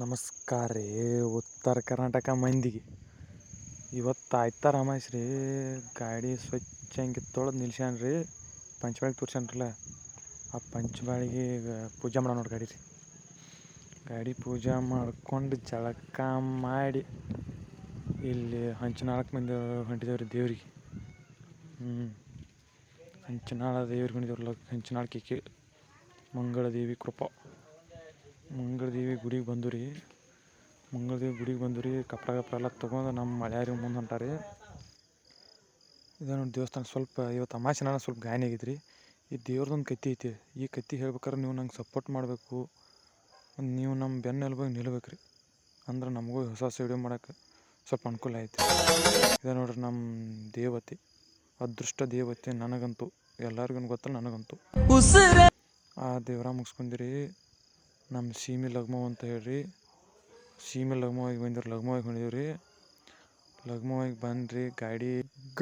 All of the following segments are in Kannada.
ನಮಸ್ಕಾರ ರೀ, ಉತ್ತರ ಕರ್ನಾಟಕ ಮಂದಿಗೆ. ಇವತ್ತು ಆಯ್ತಾ ರಮೇಶ್ ರೀ, ಗಾಡಿ ಸ್ವಚ್ಛ ಹಂಗೆ ತೊಳೆದು ನಿಲ್ಸ್ಯಾನ ರೀ ಪಂಚಬಾಳಿಗೆ ತೋರ್ಸ್ಯಾನ್ರಲ್ಲ, ಆ ಪಂಚಬಾಳಿಗೆ ಪೂಜೆ ಮಾಡೋ ನೋಡಿ ಗಾಡಿ ರೀ. ಗಾಡಿ ಪೂಜೆ ಮಾಡ್ಕೊಂಡು ಜಳಕ ಮಾಡಿ ಇಲ್ಲಿ ಹಂಚನಾಳಕ್ಕೆ ಮಂದಿ ಹೊಂಟಿದೇವ್ರಿ ದೇವ್ರಿಗೆ. ಹ್ಞೂ ಹಂಚನಾಳ ದೇವ್ರಿಗೆ ಹೊಂಟಿದ್ದೇವ್ರಲ್ಲ ಹಂಚಿನಾಳ ಮಂಗಳ ದೇವಿ ಕೃಪಾ. ಮಂಗಳದೇವಿ ಗುಡಿಗೆ ಬಂದು ರೀ ಮಂಗಳದೇವಿ ಗುಡಿಗೆ ಬಂದು ರೀ ಕಪ್ರ ಗಪ್ರ ಎಲ್ಲ ತೊಗೊಂಡು ನಮ್ಮ ಮಳೆಯಾರಿ ಮುಂದೆ ಹೊಂಟಾರಿ. ಇದೇ ನೋಡಿ ದೇವಸ್ಥಾನ ಸ್ವಲ್ಪ ಇವತ್ತು ಅಮಾಸಿನ ಸ್ವಲ್ಪ ಗಾಯನ ಇದ್ರಿ ರೀ ಈ ದೇವ್ರದೊಂದು ಕತ್ತಿ ಐತಿ. ಈ ಕತ್ತಿ ಹೇಳ್ಬೇಕಾದ್ರೆ ನೀವು ನಂಗೆ ಸಪೋರ್ಟ್ ಮಾಡಬೇಕು. ನೀವು ನಮ್ಮ ಬೆನ್ನೆಲುಬಾಗಿ ನಿಲ್ಬೇಕು ರೀ ಅಂದ್ರೆ ನಮಗೂ ಹೊಸ ಹೊಸ ವಿಡಿಯೋ ಮಾಡೋಕೆ ಸ್ವಲ್ಪ ಅನುಕೂಲ ಐತಿ. ಇದೆ ನೋಡ್ರಿ ನಮ್ಮ ದೇವತೆ. ಅದೃಷ್ಟ ದೇವತೆ ನನಗಂತೂ. ಎಲ್ಲರಿಗೂ ಗೊತ್ತಲ್ಲ ನನಗಂತೂ. ಆ ದೇವ್ರ ಮುಗಿಸ್ಕೊಂಡಿರಿ ನಮ್ಮ ಸೀಮೆ ಲಗ್ಮವ್ ಅಂತ ಹೇಳ್ರಿ. ಸೀಮೆ ಲಗ್ಮವಾಗಿ ಬಂದಿರಿ ಲಗ್ಮವಾಗಿ ರೀ ಲಗ್ಮವಾಗಿ ಬಂದ್ರಿ, ಗಾಡಿ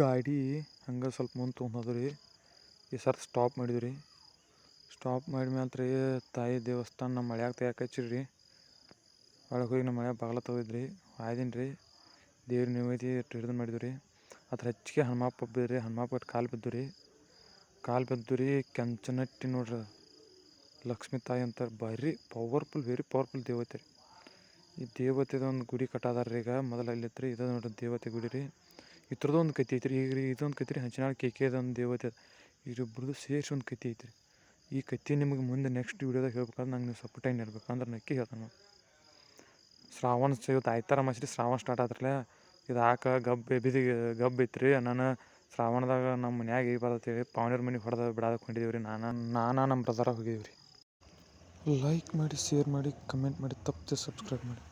ಗಾಡಿ ಹಂಗೆ ಸ್ವಲ್ಪ ಮುಂದೆ ತೊಗೊಂಡು ರೀ ಈ ಸರ್ ಸ್ಟಾಪ್ ಮಾಡಿದ್ವಿ ರೀ ಸ್ಟಾಪ್ ಮಾಡಿದ್ಮೇಲೆ ರೀ ತಾಯಿ ದೇವಸ್ಥಾನ ನಮ್ಮ ಮಳ್ಯಾಗ ತೆಗ್ಯಾಕ ಹಚ್ಚಿರಿ ರೀ ಒಳಗೆ ಹೋಗಿ ನಮ್ಮ ಮಳ್ಯಾಗ ಬಾಗಿಲ ತೆಗೆದ್ರಿ ಆಯ್ದೀನಿ ರೀ ದೇವ್ರ ನಿವೇದಿ ಹಿಡಿದು ಮಾಡಿದ್ವಿ ರೀ ಅದ್ರ ಹೆಚ್ಚಿಗೆ ಹನುಮಪ್ಪ ಬಿದ್ರಿ ಹನುಮಪ್ಪ ಕಾಲು ಬಿದ್ದು ರೀ ಕಾಲು ಬಿದ್ದು ರೀ ಕೆಂಚನಟ್ಟಿ ನೋಡ್ರಿ. ಲಕ್ಷ್ಮೀ ತಾಯಿ ಅಂತಾರೆ ಭಾರಿ ಪವರ್ಫುಲ್ ವೆರಿ ಪವರ್ಫುಲ್ ದೇವತೆ ರೀ. ಈ ದೇವತೆದೊಂದು ಗುಡಿ ಕಟ್ಟಾದಾರ ರೀ ಈಗ, ಮೊದಲು ಅಲ್ಲಿತ್ತು ಇದು ನೋಡ್ರಿ ದೇವತೆ ಗುಡಿ ರೀ. ಥರದ ಒಂದು ಕತ್ತಿ ಐತ್ರಿ, ಈಗ ರೀ ಇದೊಂದು ಕತೆ ರೀ, ಹಂಚಿನಾಳ ಒಂದು ದೇವತೆ ಇವ್ರಿಬ್ರದ್ದು ಸೇರಿಸಿ ಒಂದು ಕತೆ ಐತ್ರಿ. ಈ ಕತ್ತಿ ನಿಮಗೆ ಮುಂದೆ ನೆಕ್ಸ್ಟ್ ವೀಡಿಯೋದಾಗ ಹೇಳ್ಬೇಕಾದ್ರೆ ನಂಗೆ ನೀವು ಸಪೋರ್ಟ್ ಟೈಮ್ ಇರ್ಬೇಕು ಅಂದ್ರೆ ನಕ್ಕಿ ಹೇಳ್ತಾನೆ ಶ್ರಾವಣ ಇವತ್ತು ಆಯ್ತಾರ ಮಸ್ರಿ ಶ್ರಾವಣ ಸ್ಟಾರ್ಟ್ ಆದ್ರಲ್ಲ ಇದು ಹಾಕ, ಗಬ್ ಬಿದಿ, ಗಬ್ ಐತ್ರಿ. ನಾನು ಶ್ರಾವಣದಾಗ ನಮ್ಮ ಮನ್ಯಾಗ ಈ ಬರತ್ತೇಳಿ ಪಾವನಿಯವ್ರ ಮನೆಗೆ ಹೊಡೆದ ಬಿಡಾದಕ್ಕೆ ಹೊಂಟಿದ್ದೀವಿ ರೀ ನಾನು ನಾನು ನಮ್ಮ ಬ್ರದರಾಗ ಹೋಗಿದ್ದೀವಿ ರೀ ಲೈಕ್ ಮಾಡಿ ಶೇರ್ ಮಾಡಿ ಕಮೆಂಟ್ ಮಾಡಿ ತಪ್ಪದೆ ಸಬ್ಸ್ಕ್ರೈಬ್ ಮಾಡಿ.